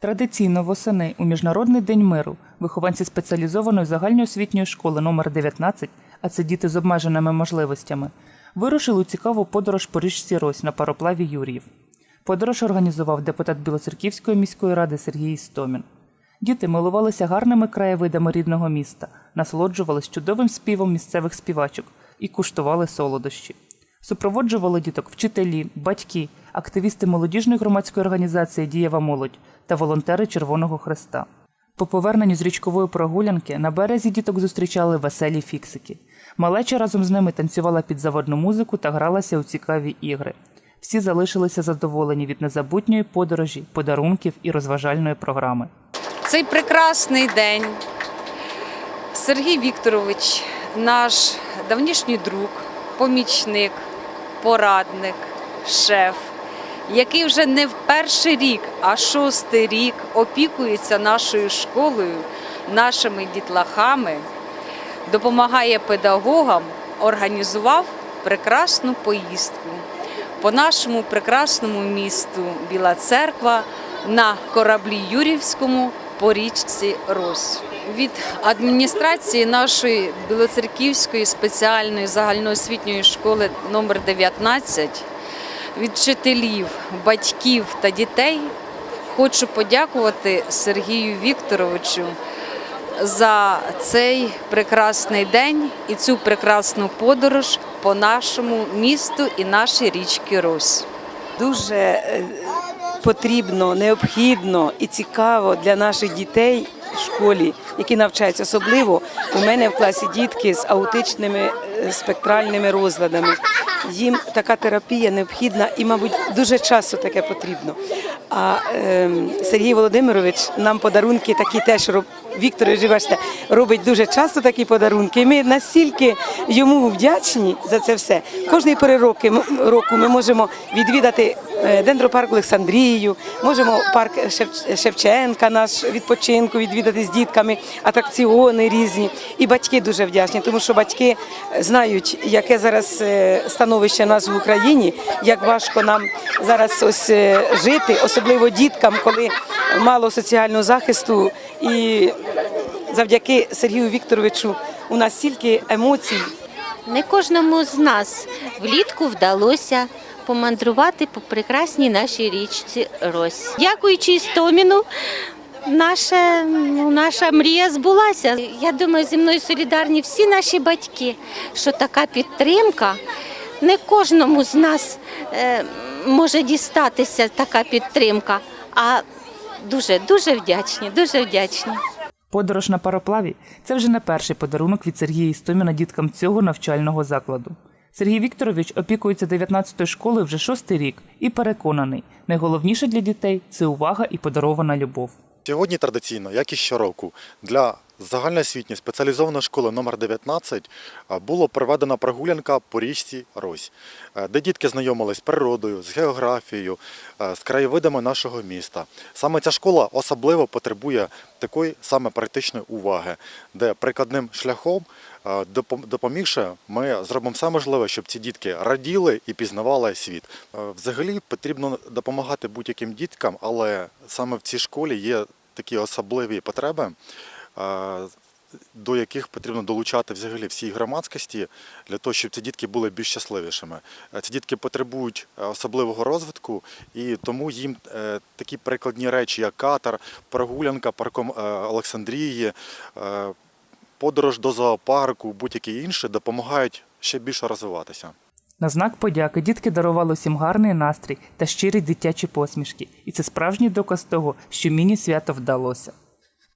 Традиційно восени у Міжнародний день миру вихованці спеціалізованої загальноосвітньої школи номер 19 а це діти з обмеженими можливостями, вирушили у цікаву подорож по річці Рось на пароплаві Юріїв. Подорож організував депутат Білоцерківської міської ради Сергій Істомін. Діти милувалися гарними краєвидами рідного міста, насолоджувались чудовим співом місцевих співачок і куштували солодощі. Супроводжували діток вчителі, батьки, активісти молодіжної громадської організації Дієва молодь та волонтери Червоного Хреста. По поверненню з річкової прогулянки на березі діток зустрічали веселі фіксики. Малеча разом з ними танцювала під заводну музику та гралася у цікаві ігри. Всі залишилися задоволені від незабутньої подорожі, подарунків і розважальної програми. Цей прекрасний день Сергій Вікторович, наш давнішній друг, помічник, порадник, шеф, який вже не в перший рік, а шостий рік опікується нашою школою, нашими дітлахами, допомагає педагогам, організував прекрасну поїздку по нашому прекрасному місту Біла Церква на кораблі Юрівському по річці Рось. Від адміністрації нашої Білоцерківської спеціальної загальноосвітньої школи номер 19 від вчителів, батьків та дітей хочу подякувати Сергію Вікторовичу за цей прекрасний день і цю прекрасну подорож по нашому місту і нашій річці Рось. дуже е, потрібно, необхідно і цікаво для наших дітей в школі, які навчаються. Особливо у мене в класі дітки з аутичними е, спектральними розладами. Їм така терапія необхідна і, мабуть, дуже часто таке потрібно. А е, Сергій Володимирович нам подарунки такі теж роб... Віктор ви робить дуже часто такі подарунки. Ми настільки йому вдячні за це все. Кожний пори року ми можемо відвідати дендропарк Олександрію, можемо парк Шев- Шевченка, наш відпочинку відвідати з дітками, атракціони різні. І батьки дуже вдячні, тому що батьки знають, яке зараз е, становище нас в Україні, як важко нам зараз ось е, жити, особливо діткам, коли мало соціального захисту. І завдяки Сергію Вікторовичу у нас стільки емоцій. Не кожному з нас влітку вдалося помандрувати по прекрасній нашій річці Рось. Дякуючи Істоміну, наша, наша мрія збулася. Я думаю, зі мною солідарні всі наші батьки, що така підтримка не кожному з нас е, може дістатися така підтримка. А дуже дуже вдячні, дуже вдячні. Подорож на пароплаві це вже не перший подарунок від Сергія Істоміна діткам цього навчального закладу. Сергій Вікторович опікується 19-ї школою вже шостий рік і переконаний, найголовніше для дітей це увага і подарована любов. Сьогодні традиційно, як і щороку, для загальноосвітньої спеціалізованої школи номер 19 а, було проведена прогулянка по річці Рось, е, де дітки знайомились з природою, з географією, е, з краєвидами нашого міста. Саме ця школа особливо потребує такої саме практичної уваги, де прикладним шляхом допомігши, ми зробимо все можливе, щоб ці дітки раділи і пізнавали світ. Е, Взагалі потрібно допомагати будь-яким діткам, але саме в цій школі є такі особливі потреби, е, до яких потрібно долучати взагалі всій громадськості для того, щоб ці дітки були більш щасливішими. Е, Ці дітки потребують е, особливого розвитку, і тому їм е, такі прикладні речі, як катер, прогулянка парком е, Олександрії, е, подорож до зоопарку, будь-які інші допомагають ще більше розвиватися. На знак подяки дітки дарували всім гарний настрій та щирі дитячі посмішки, і це справжній доказ того, що міні-свято вдалося.